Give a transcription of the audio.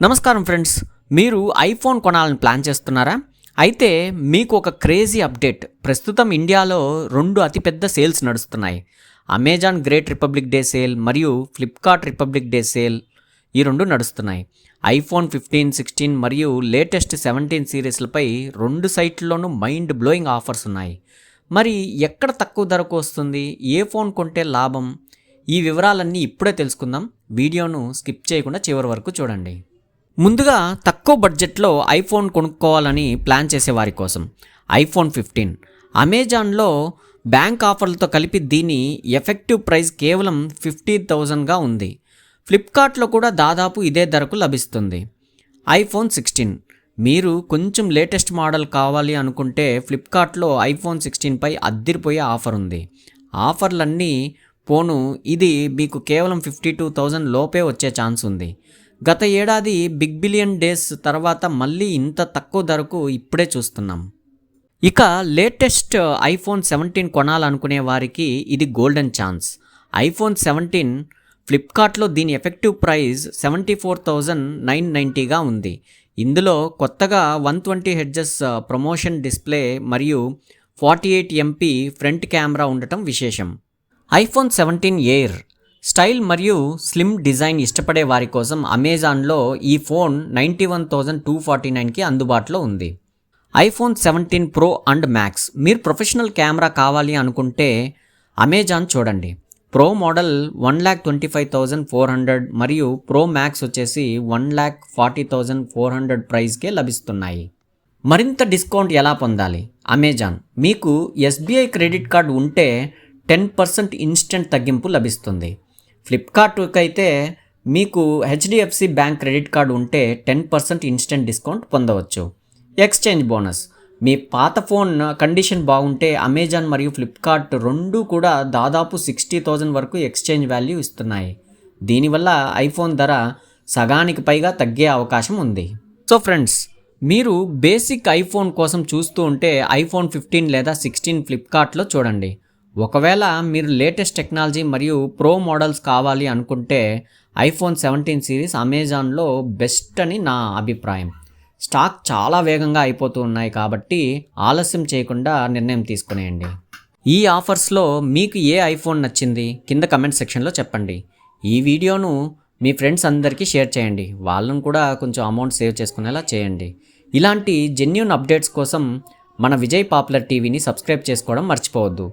నమస్కారం ఫ్రెండ్స్. మీరు ఐఫోన్ కొనాలని ప్లాన్ చేస్తున్నారా? అయితే మీకు ఒక క్రేజీ అప్డేట్. ప్రస్తుతం ఇండియాలో రెండు అతిపెద్ద సేల్స్ నడుస్తున్నాయి. Amazon great republic day sale మరియు ఫ్లిప్కార్ట్ రిపబ్లిక్ డే సేల్ ఈ రెండు నడుస్తున్నాయి. ఐఫోన్ ఫిఫ్టీన్ సిక్స్టీన్ మరియు లేటెస్ట్ సెవెంటీన్ సిరీస్లపై రెండు సైట్లలోనూ మైండ్ బ్లోయింగ్ ఆఫర్స్ ఉన్నాయి. మరి ఎక్కడ తక్కువ ధరకు వస్తుంది? ఏ ఫోన్ కొంటే లాభం? ఈ వివరాలన్నీ ఇప్పుడే తెలుసుకుందాం. వీడియోను స్కిప్ చేయకుండా చివరి వరకు చూడండి. ముందుగా తక్కువ బడ్జెట్లో ఐఫోన్ కొనుక్కోవాలని ప్లాన్ చేసేవారి కోసం. IPhone fifteen. అమెజాన్లో బ్యాంక్ ఆఫర్లతో కలిపి దీని ఎఫెక్టివ్ ప్రైస్ కేవలం ఫిఫ్టీ థౌజండ్గా ఉంది. ఫ్లిప్కార్ట్లో కూడా దాదాపు ఇదే ధరకు లభిస్తుంది. IPhone sixteen. మీరు కొంచెం లేటెస్ట్ మోడల్ కావాలి అనుకుంటే ఫ్లిప్కార్ట్లో ఐఫోన్ సిక్స్టీన్పై అద్దిరిపోయే ఆఫర్ ఉంది. ఆఫర్లన్నీ పోను ఇది మీకు కేవలం ఫిఫ్టీ టూ థౌజండ్ లోపే వచ్చే ఛాన్స్ ఉంది. గత ఏడాది బిగ్ బిలియన్ డేస్ తర్వాత మళ్ళీ ఇంత తక్కువ ధరకు ఇప్పుడే చూస్తున్నాం. ఇక లేటెస్ట్ ఐఫోన్ సెవెంటీన్ కొనాలనుకునే వారికి ఇది గోల్డెన్ ఛాన్స్. ఐఫోన్ సెవెంటీన్ ఫ్లిప్కార్ట్లో దీని effective price seventy four thousand nine నైంటీగా ఉంది. ఇందులో కొత్తగా one twenty hertz promotion display మరియు forty eight MP front camera ఉండటం విశేషం. ఐఫోన్ సెవెంటీన్ ఎయిర్ స్టైల్ మరియు స్లిమ్ డిజైన్ ఇష్టపడే వారి కోసం అమెజాన్లో ఈ phone ninety one thousand two forty నైన్కి అందుబాటులో ఉంది. IPhone seventeen pro and max. మీరు ప్రొఫెషనల్ కెమెరా కావాలి అనుకుంటే అమెజాన్ చూడండి. Pro model one lakh twenty five thousand four hundred మరియు ప్రో మ్యాక్స్ వచ్చేసి one lakh forty thousand four hundred ప్రైస్కే లభిస్తున్నాయి. మరింత డిస్కౌంట్ ఎలా పొందాలి? అమెజాన్. మీకు ఎస్బీఐ క్రెడిట్ కార్డు ఉంటే టెన్ పర్సెంట్ ఇన్స్టెంట్ తగ్గింపు లభిస్తుంది. ఫ్లిప్కార్ట్కి అయితే మీకు హెచ్డిఎఫ్సి బ్యాంక్ క్రెడిట్ కార్డు ఉంటే టెన్ పర్సెంట్ ఇన్స్టెంట్ డిస్కౌంట్ పొందవచ్చు. ఎక్స్చేంజ్ బోనస్ మీ పాత ఫోన్ కండిషన్ బాగుంటే అమెజాన్ మరియు ఫ్లిప్కార్ట్ రెండూ కూడా దాదాపు సిక్స్టీ థౌజండ్ వరకు ఎక్స్చేంజ్ వాల్యూ ఇస్తున్నాయి. దీనివల్ల ఐఫోన్ ధర సగానికి పైగా తగ్గే అవకాశం ఉంది. సో ఫ్రెండ్స్ మీరు బేసిక్ ఐఫోన్ కోసం చూస్తూ ఉంటే ఐఫోన్ ఫిఫ్టీన్ లేదా సిక్స్టీన్ ఫ్లిప్కార్ట్లో చూడండి. ఒకవేళ మీరు లేటెస్ట్ టెక్నాలజీ మరియు ప్రో మోడల్స్ కావాలి అనుకుంటే ఐఫోన్ సెవెంటీన్ సిరీస్ అమెజాన్లో బెస్ట్ అని నా అభిప్రాయం. స్టాక్ చాలా వేగంగా అయిపోతూ ఉన్నాయి కాబట్టి ఆలస్యం చేయకుండా నిర్ణయం తీసుకునేయండి. ఈ ఆఫర్స్లో మీకు ఏ ఐఫోన్ నచ్చింది? కింద కమెంట్ సెక్షన్లో చెప్పండి. ఈ వీడియోను మీ ఫ్రెండ్స్ అందరికీ షేర్ చేయండి. వాళ్ళను కూడా కొంచెం అమౌంట్ సేవ్ చేసుకునేలా చేయండి. ఇలాంటి జెన్యున్ అప్డేట్స్ కోసం మన విజయ్ పాపులర్ టీవీని సబ్స్క్రైబ్ చేసుకోవడం మర్చిపోవద్దు.